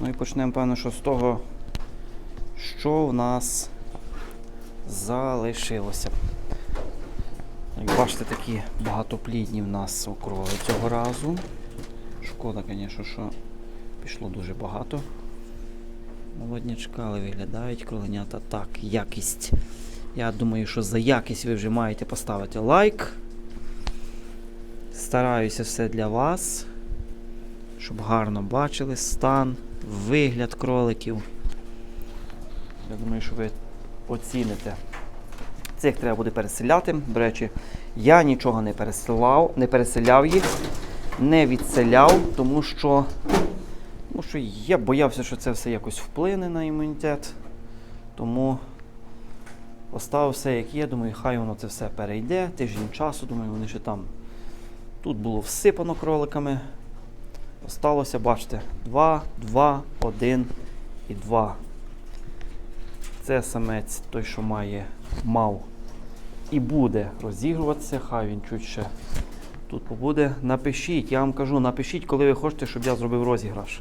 Ну і почнемо, певно, що з того, що в нас залишилося. Як бачите, такі багатоплідні в нас окроли цього разу. Шкода, звісно, що пішло дуже багато. Молоднячка, але виглядають кроленята так, якість. Я думаю, що за якість ви вже маєте поставити лайк. Стараюся все для вас, щоб гарно бачили стан, вигляд кроликів. Я думаю, що ви оціните. Цих треба буде переселяти. До речі, я нічого не переселяв, не переселяв їх, не відселяв, тому що, тому що я боявся, що це все якось вплине на імунітет. Тому поставив все, як є. Думаю, хай воно це все перейде. Тиждень часу, думаю, вони ще там. Тут було всипано кроликами. Осталося, бачите, 2, 2, 1 і 2. Це самець той, що має, мав і буде розігруватися. Хай він чуть ще тут побуде. Напишіть, я вам кажу, напишіть, коли ви хочете, щоб я зробив розіграш.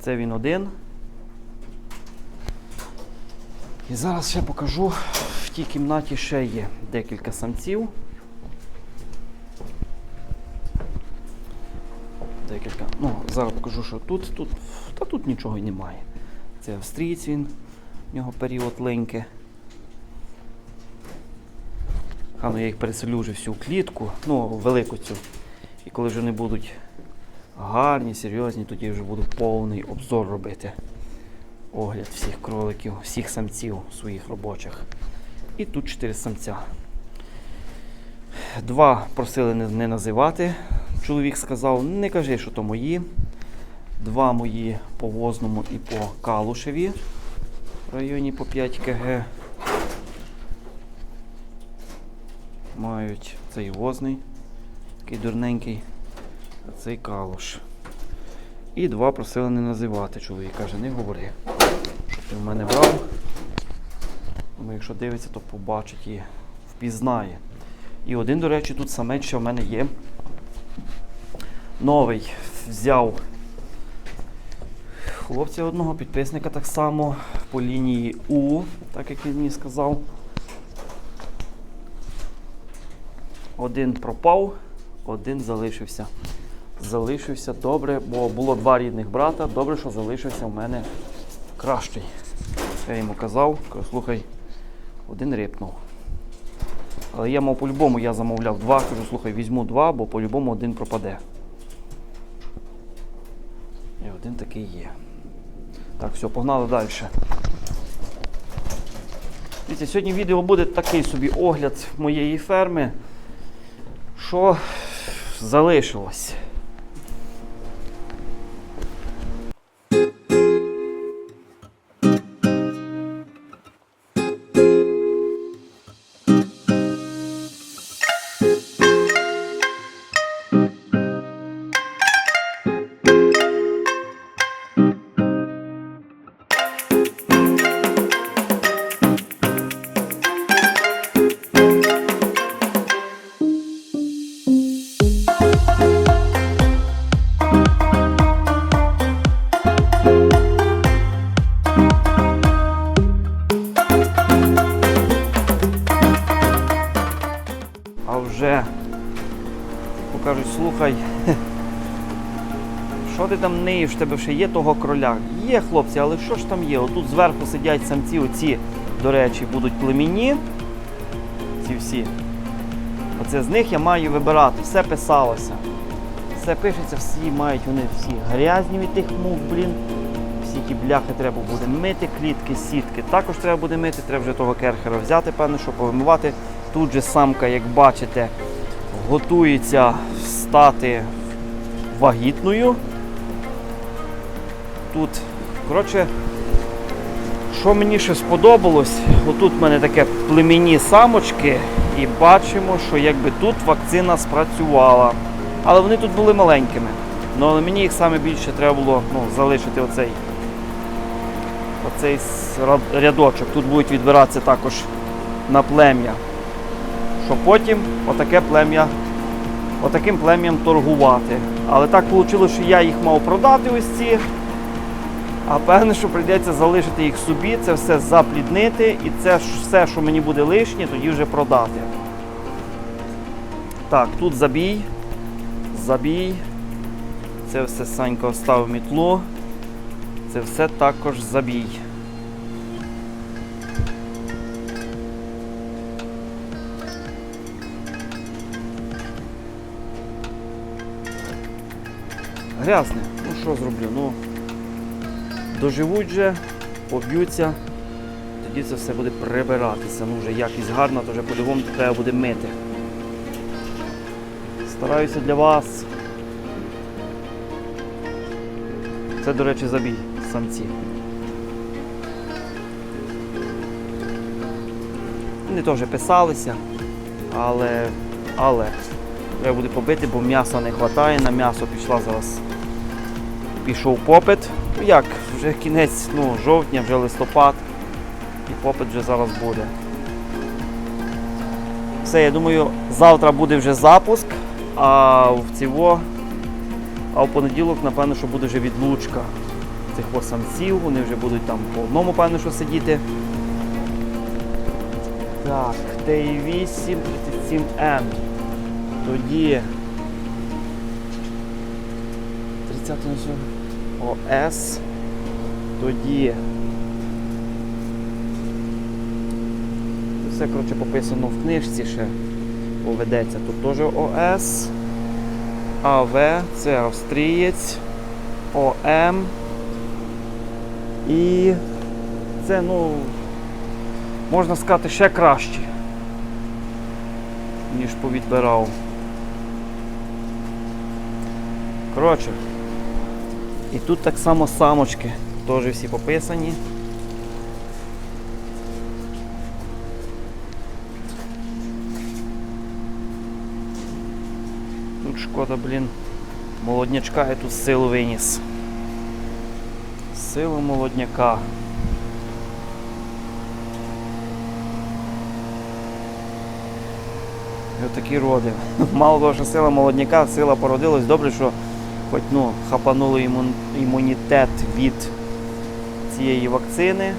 Це він один. І зараз ще покажу. В тій кімнаті ще є декілька самців. Декілька. Ну, зараз покажу, що тут, тут, та тут нічого й немає. Це австрієць він, в нього період линьки. А ну я їх переселю вже всю клітку, ну, велику цю. І коли вже вони будуть гарні, серйозні, тоді вже буду повний обзор робити. Огляд всіх кроликів, всіх самців своїх робочих. І тут чотири самця. Два просили не, не називати. Чоловік сказав, не кажи, що то мої. Два мої по Возному і по Калушеві в районі по 5 кг. Мають цей возний, такий дурненький, а цей калуш. І два просили не називати. Чоловік каже, не говори, що ти в мене брав. Тому якщо дивиться, то побачить і впізнає. І один, до речі, тут самець, що в мене є. Новий взяв хлопця одного підписника так само по лінії У, так як він мені сказав. Один пропав, один залишився. Залишився добре, бо було два рідних брата. Добре, що залишився в мене кращий. Я йому казав, кажу, слухай, один рипнув. Але я мав по-любому, я замовляв два, кажу, слухай, візьму два, бо по-любому один пропаде. Один такий є. Так, все, погнали далі. Дивіться, сьогодні відео буде такий собі огляд моєї ферми. Що залишилось? Тебе ще є того кроля? Є, хлопці, але що ж там є? Отут зверху сидять самці, оці, до речі, будуть племінні. Ці всі. Оце з них я маю вибирати. Все писалося. Все пишеться, всі мають, вони всі грязні від тих мув, блін. Всі ті бляхи треба буде мити, клітки, сітки. Також треба буде мити, треба вже того керхера взяти, певно, щоб повимивати. Тут же самка, як бачите, готується стати вагітною. Тут, коротше, що мені ще сподобалось, отут в мене таке племінні самочки, і бачимо, що якби тут вакцина спрацювала. Але вони тут були маленькими. Ну, але мені їх саме більше треба було ну, залишити оцей, оцей рядочок. Тут будуть відбиратися також на плем'я. Щоб потім отаке плем'я, отаким плем'ям торгувати. Але так вийшло, що я їх мав продати ось ці. А певне, що прийдеться залишити їх собі, це все запліднити, і це все, що мені буде лишнє, тоді вже продати. Так, тут забій. Забій. Це все Санька оставив мітлу. Це все також забій. Грязне. Ну що зроблю? Ну, доживуть же, поб'ються, тоді це все буде прибиратися. Ну вже якість гарна, то вже по-любому треба буде мити. Стараюся для вас. Це, до речі, забій самці. Вони теж писалися, але, але треба буде побити, бо м'яса не вистачає, на м'ясо пішла зараз. Пішов попит. Як, вже кінець ну, жовтня, вже листопад, і попит вже зараз буде. Все, я думаю, завтра буде вже запуск, а в цього, а в понеділок, напевно, що буде вже відлучка цих самців, вони вже будуть там по одному, певно, що сидіти. Так, Т8, 37М. Тоді 30 ОС. Тоді. Все, коротше, пописано в книжці ще поведеться. Тут теж ОС. АВ, це австрієць. ОМ. І це, ну, можна сказати, ще краще, ніж повідбирав. Коротше. І тут так само самочки, теж всі пописані. Тут шкода, блін, молоднячка я тут силу виніс. Силу молодняка. Отакі роди. Мало того, що сила молодняка, сила породилась. Добре, що хоч ну, хапанули імунітет від цієї вакцини.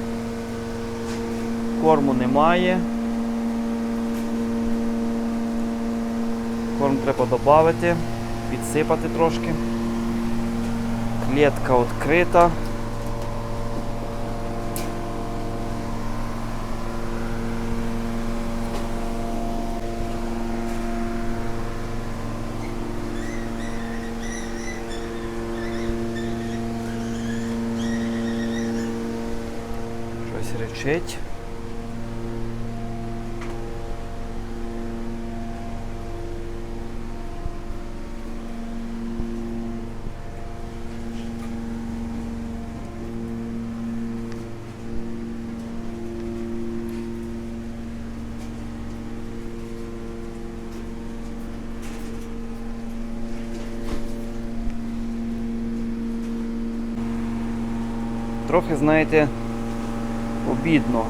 Корму немає. Корм треба додати, підсипати трошки. Клітка відкрита. Щось речить. Трохи, знаєте, обідно.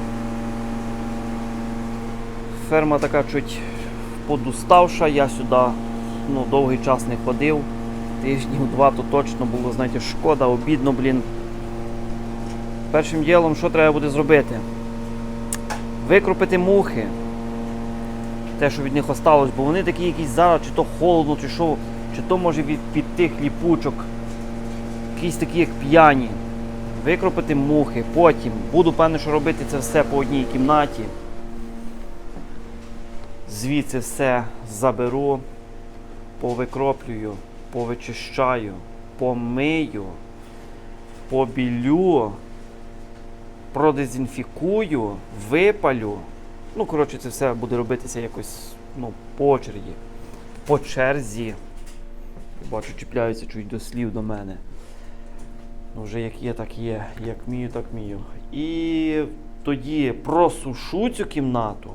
Ферма така чуть подуставша, я сюди ну, довгий час не ходив. Тижнів два то точно було, знаєте, шкода, обідно, блін. Першим ділом, що треба буде зробити? Викропити мухи. Те, що від них осталось, бо вони такі якісь зараз, чи то холодно, чи що, чи то може від під тих ліпучок. Якісь такі, як п'яні викропити мухи, потім буду певне, що робити це все по одній кімнаті. Звідси все заберу, повикроплюю, повичищаю, помию, побілю, продезінфікую, випалю. Ну, коротше, це все буде робитися якось ну, по очереді, по черзі. Бачу, чіпляються чуть до слів до мене. Ну, вже як є, так є. Як вмію, так вмію. І тоді просушу цю кімнату,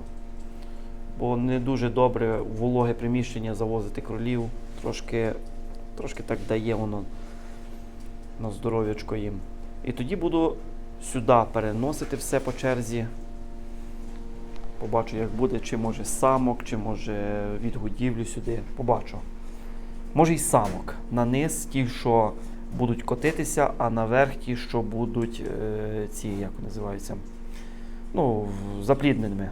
бо не дуже добре вологе приміщення завозити кролів. Трошки, трошки так дає воно на здоров'ячко їм. І тоді буду сюди переносити все по черзі. Побачу, як буде, чи може самок, чи може від сюди. Побачу. Може й самок. На низ ті, що будуть котитися, а наверх ті, що будуть е, ці, як називаються, ну, заплідненими.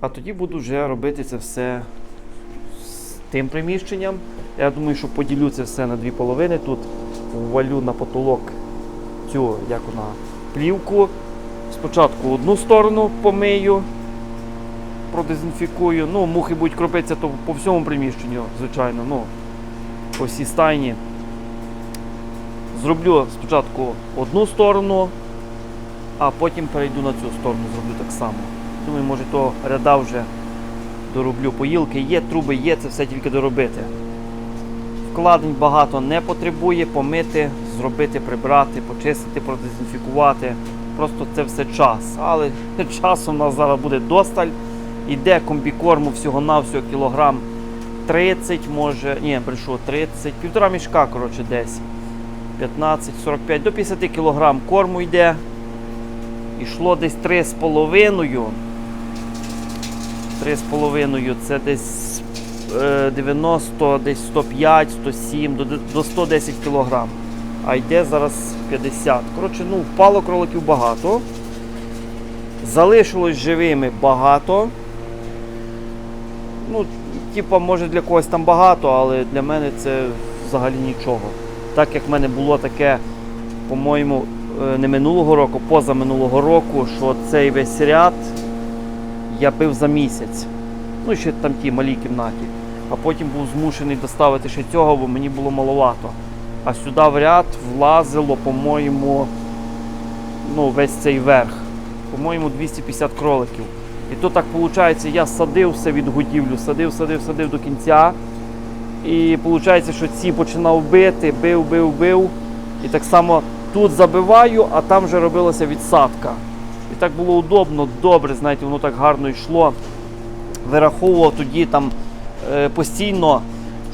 А тоді буду вже робити це все з тим приміщенням. Я думаю, що поділю це все на дві половини. Тут ввалю на потолок цю, як вона, плівку. Спочатку одну сторону помию, продезінфікую. Ну, мухи будуть кропитися то по всьому приміщенню, звичайно. Ну, по всій стайні. Зроблю спочатку одну сторону, а потім перейду на цю сторону, зроблю так само. Думаю, може то ряда вже дороблю. Поїлки є, труби є, це все тільки доробити. Вкладень багато не потребує, помити, зробити, прибрати, почистити, продезінфікувати. Просто це все час. Але часу в нас зараз буде досталь. Іде комбікорму всього-навсього кілограм 30, може, ні, брешу, 30, півтора мішка, коротше, десь. 15, 45, до 50 кілограм корму йде. Ішло десь 3,5. 3,5 це десь е, 90, десь 105, 107, до, до 110 кілограм. А йде зараз 50. Коротше, ну, впало кроликів багато. Залишилось живими багато. Ну, типа, може для когось там багато, але для мене це взагалі нічого. Так як в мене було таке, по-моєму, е, не минулого року, поза минулого року, що цей весь ряд я бив за місяць. Ну, ще там ті малій кімнаті. А потім був змушений доставити ще цього, бо мені було маловато. А сюди в ряд влазило, по-моєму, ну, весь цей верх. По-моєму, 250 кроликів. І то так виходить, я садив все від годівлю, садив, садив, садив до кінця. І виходить, що ці починав бити, бив, бив, бив. І так само тут забиваю, а там вже робилася відсадка. І так було удобно, добре, знаєте, воно так гарно йшло. Вираховував тоді там е, постійно,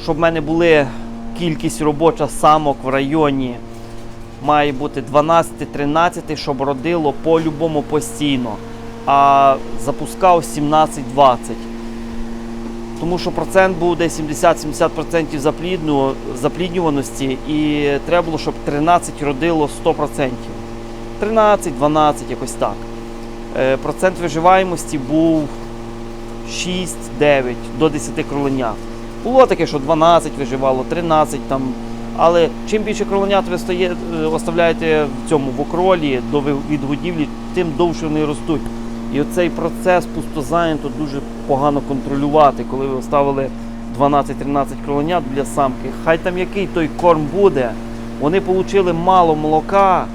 щоб в мене були кількість робоча самок в районі. Має бути 12-13, щоб родило по-любому постійно. А запускав 17-20. Тому що процент був десь 70-70% заплідну- запліднюваності, і треба було, щоб 13 родило 100%. 13-12, якось так. Е, Процент виживаємості був 6-9 до 10 кроленят. Було таке, що 12 виживало, 13 там. Але чим більше кроленят ви стає, е, оставляєте в цьому в окролі до відгодівлі, тим довше вони ростуть. І оцей процес пустозайнято дуже погано контролювати, коли ви оставили 12-13 кроленят для самки. Хай там який той корм буде, вони отримали мало молока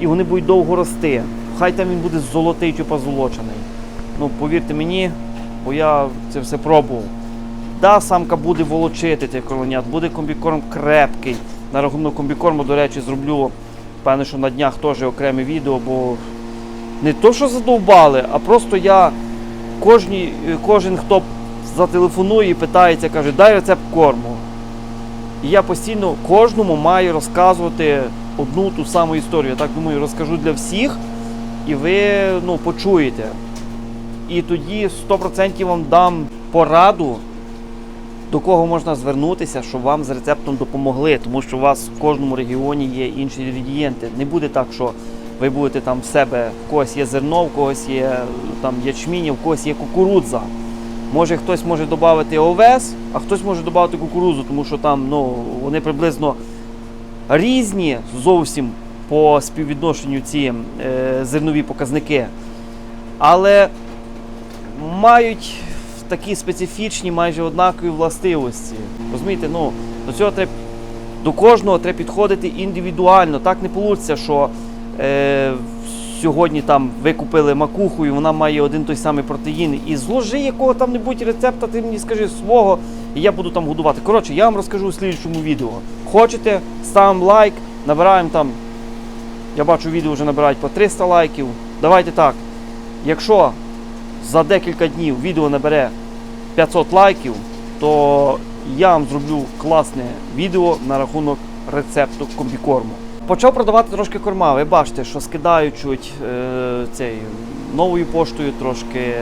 і вони будуть довго рости. Хай там він буде золотий чи позолочений. Ну, повірте мені, бо я це все пробував. Да, самка буде волочити тих кроленят, буде комбікорм крепкий. На рахунок комбікорму, до речі, зроблю, певне, що на днях теж окреме відео, бо не то, що задовбали, а просто я кожні, кожен, хто зателефонує і питається, каже, дай рецепт корму. І я постійно кожному маю розказувати одну ту саму історію. Я так думаю, розкажу для всіх, і ви ну, почуєте. І тоді 100% вам дам пораду, до кого можна звернутися, щоб вам з рецептом допомогли, тому що у вас в кожному регіоні є інші інгредієнти. Не буде так, що ви будете там в себе, в когось є зерно, в когось є там ячмінь, в когось є кукурудза. Може хтось може додати овес, а хтось може додати кукурудзу, тому що там ну, вони приблизно різні зовсім по співвідношенню ці е, зернові показники. Але мають такі специфічні, майже однакові властивості. Розумієте, ну, до цього треба до кожного треба підходити індивідуально. Так не вийде, що е, сьогодні там ви купили макуху і вона має один той самий протеїн. І зложи якого там небудь рецепта, ти мені скажи свого, і я буду там годувати. Коротше, я вам розкажу у слідчому відео. Хочете, ставимо лайк, набираємо там. Я бачу, відео вже набирають по 300 лайків. Давайте так. Якщо за декілька днів відео набере 500 лайків, то я вам зроблю класне відео на рахунок рецепту комбікорму. Почав продавати трошки корма. Ви бачите, що скидають чуть е, цей, новою поштою, трошки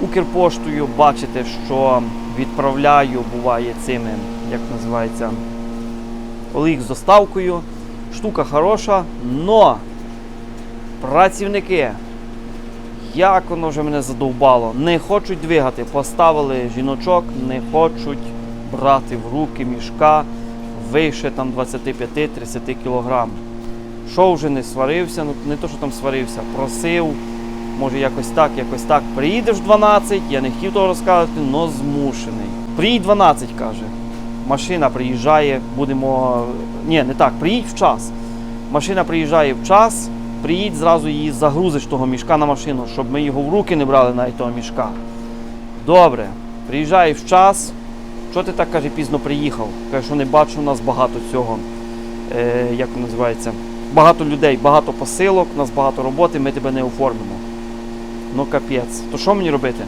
Укрпоштою. Бачите, що відправляю, буває цими як називається, OLX з доставкою. Штука хороша, но працівники, як воно вже мене задовбало, не хочуть двигати. Поставили жіночок, не хочуть брати в руки мішка вище там 25-30 кг. Що вже не сварився, ну не то, що там сварився, просив, може якось так, якось так. Приїдеш в 12, я не хотів того розказувати, але змушений. Приїдь 12, каже. Машина приїжджає, будемо. Ні, не так, приїдь в час. Машина приїжджає в час, приїдь, зразу її загрузиш того мішка на машину, щоб ми його в руки не брали навіть того мішка. Добре, приїжджає в час. Що ти так каже, пізно приїхав? Каже, що не бачу у нас багато цього. Е, як називається? Багато людей, багато посилок, у нас багато роботи, ми тебе не оформимо. Ну капець. То що мені робити?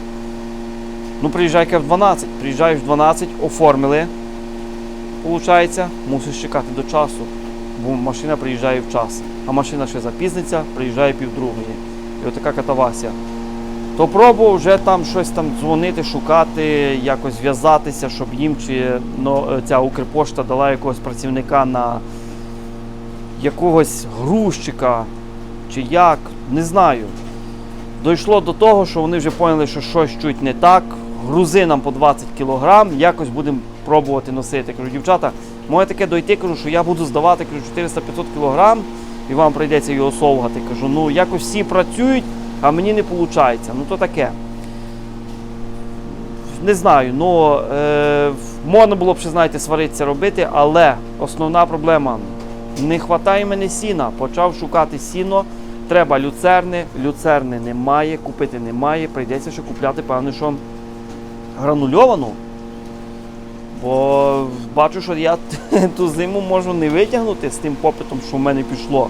Ну приїжджай в 12. Приїжджаєш в 12, оформили. Получається, мусиш чекати до часу, бо машина приїжджає в час. А машина ще запізниться, приїжджає півдругої. І отака катавасія. То пробував вже там щось там дзвонити, шукати, якось зв'язатися, щоб їм чи ну, ця Укрпошта дала якогось працівника на якогось грузчика, чи як, не знаю. Дійшло до того, що вони вже поняли, що щось чуть не так. Грузи нам по 20 кг, якось будемо пробувати носити. Кажу, дівчата, моє таке дойти, кажу, що я буду здавати кажу, 400-500 кг і вам прийдеться його совгати. Кажу, ну якось всі працюють, а мені не виходить. Ну то таке. Не знаю, ну е, можна було б ще, знаєте, сваритися робити, але основна проблема не вистачає мене сіна. Почав шукати сіно. Треба люцерни, люцерни немає, купити немає. Прийдеться ще купляти, певне, що гранульовану. Бо бачу, що я ту зиму можу не витягнути з тим попитом, що в мене пішло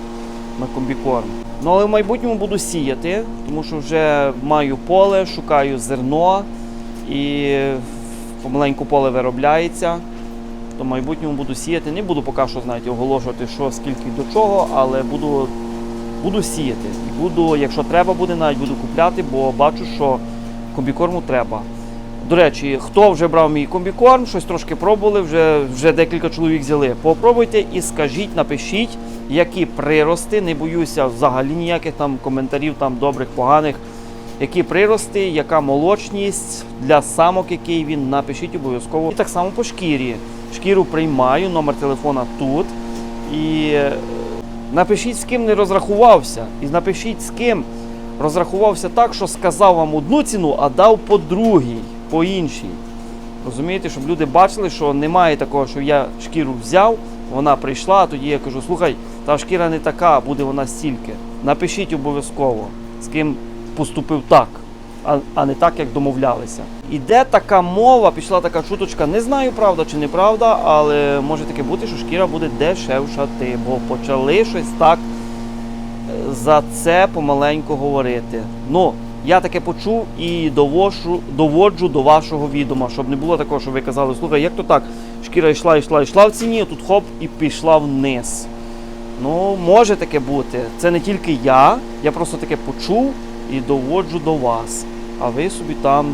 на комбікорм. Ну але в майбутньому буду сіяти, тому що вже маю поле, шукаю зерно і помаленьку поле виробляється. То в майбутньому буду сіяти. Не буду поки що знаєте, оголошувати, що скільки до чого, але буду, буду сіяти. І буду, якщо треба буде, навіть буду купляти, бо бачу, що комбікорму треба. До речі, хто вже брав мій комбікорм, щось трошки пробували, вже, вже декілька чоловік взяли. Попробуйте і скажіть, напишіть, які прирости, не боюся взагалі ніяких там коментарів, там добрих, поганих. Які прирости, яка молочність для самок, який він, напишіть обов'язково. І так само по шкірі. Шкіру приймаю, номер телефона тут. І е, напишіть, з ким не розрахувався. І напишіть, з ким розрахувався так, що сказав вам одну ціну, а дав по другій, по іншій. Розумієте, щоб люди бачили, що немає такого, що я шкіру взяв, вона прийшла, а тоді я кажу, слухай, та шкіра не така, буде вона стільки. Напишіть обов'язково, з ким поступив так, а, а не так, як домовлялися. Іде така мова, пішла така шуточка, не знаю, правда чи неправда, але може таке бути, що шкіра буде дешевшати, бо почали щось так е, за це помаленьку говорити. Ну, я таке почув і довожу, доводжу до вашого відома, щоб не було такого, що ви казали, слухай, як то так? Шкіра йшла, йшла, йшла в ціні, а тут хоп і пішла вниз. Ну, може таке бути. Це не тільки я, я просто таке почув і доводжу до вас. А ви собі там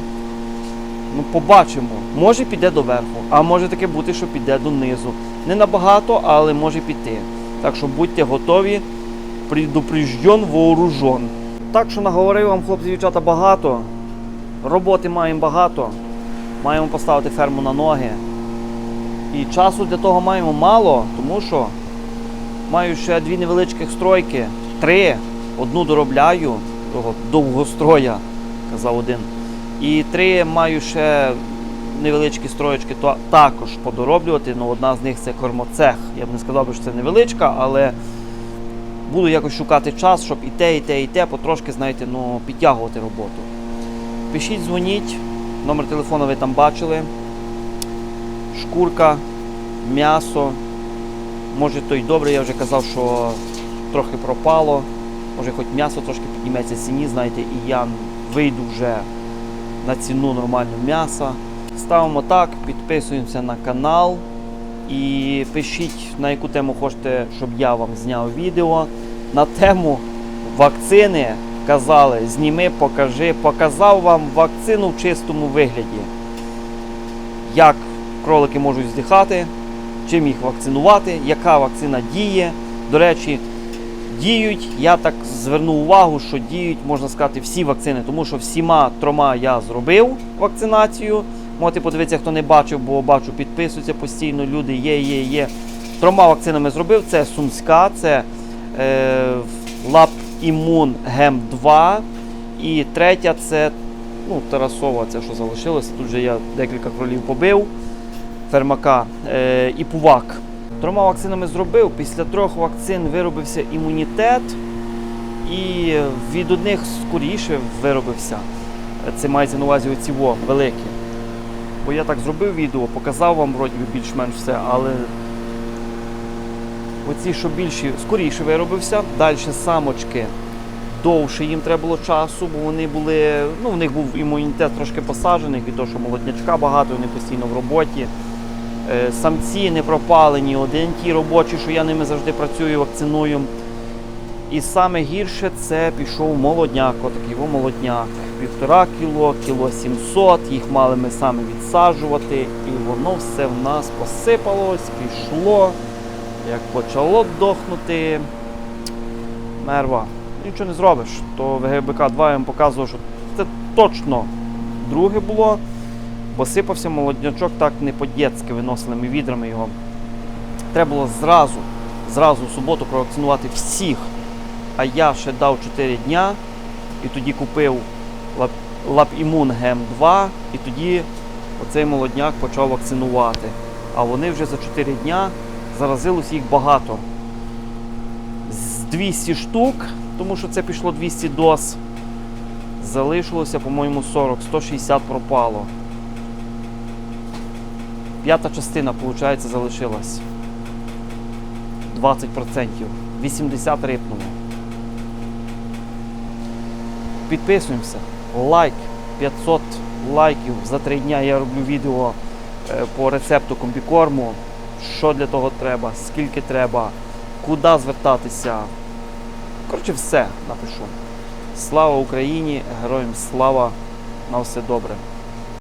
ну, побачимо. Може піде до верху, а може таке бути, що піде донизу. Не набагато, але може піти. Так що будьте готові, предупрежден, вооружен. Так що наговорив вам, хлопці дівчата, багато. Роботи маємо багато. Маємо поставити ферму на ноги. І часу для того маємо мало, тому що маю ще дві невеличких стройки. Три. Одну доробляю, того довгостроя, казав один. І три маю ще невеличкі строєчки також подороблювати. Ну, одна з них це кормоцех. Я б не сказав, що це невеличка, але буду якось шукати час, щоб і те, і те, і те потрошки, знаєте, ну, підтягувати роботу. Пишіть, дзвоніть, номер телефону ви там бачили. Шкурка, м'ясо. Може то й добре, я вже казав, що трохи пропало. Може хоч м'ясо трошки підніметься ціні, знаєте, і я вийду вже на ціну нормального м'яса. Ставимо так, підписуємося на канал і пишіть, на яку тему хочете, щоб я вам зняв відео. На тему вакцини казали, зніми, покажи, показав вам вакцину в чистому вигляді. Як кролики можуть здихати, чим їх вакцинувати, яка вакцина діє. До речі, діють, я так звернув увагу, що діють, можна сказати, всі вакцини, тому що всіма трьома я зробив вакцинацію. Можете подивитися, хто не бачив, бо бачу, підписуються постійно. Люди є, є, є. Трьома вакцинами зробив. Це Сумська, це е, Лап Імун Гем 2. І третя це ну, Тарасова, це що залишилося. Тут вже я декілька кролів побив. Фермака е, і Пувак. Трьома вакцинами зробив. Після трьох вакцин виробився імунітет. І від одних скоріше виробився. Це мається на увазі оці во, великі. Бо я так зробив відео, показав вам вроді більш-менш все, але оці, що більші, скоріше виробився. Далі самочки довше їм треба було часу, бо вони були, ну, в них був імунітет трошки посаджений, від того, що молоднячка багато, вони постійно в роботі. Е, Самці не пропалені, один ті робочі, що я ними завжди працюю, вакциную. І саме гірше це пішов молодняк, отакий о, молодняк. Півтора кіло, кіло 700, їх мали ми саме відсаджувати, і воно все в нас посипалось, пішло, як почало дохнути. Мерва. Нічого не зробиш. То ВГБК 2 я вам показував, що це точно друге було, бо сипався молоднячок так не по-дєцьки виносили ми відрами його. Треба було зразу, зразу в суботу провакцинувати всіх. А я ще дав 4 дня і тоді купив Лап- Лапімун Гем 2 і тоді оцей молодняк почав вакцинувати. А вони вже за 4 дня заразилось їх багато. З 200 штук, тому що це пішло 200 доз. Залишилося, по-моєму, 40, 160 пропало. П'ята частина, виходить, залишилась. 20%. 80 рипнуло. Підписуємося. Лайк. 500 лайків за 3 дня я роблю відео е, по рецепту комбікорму. Що для того треба, скільки треба, куди звертатися. Коротше, все напишу. Слава Україні! Героям слава! На все добре!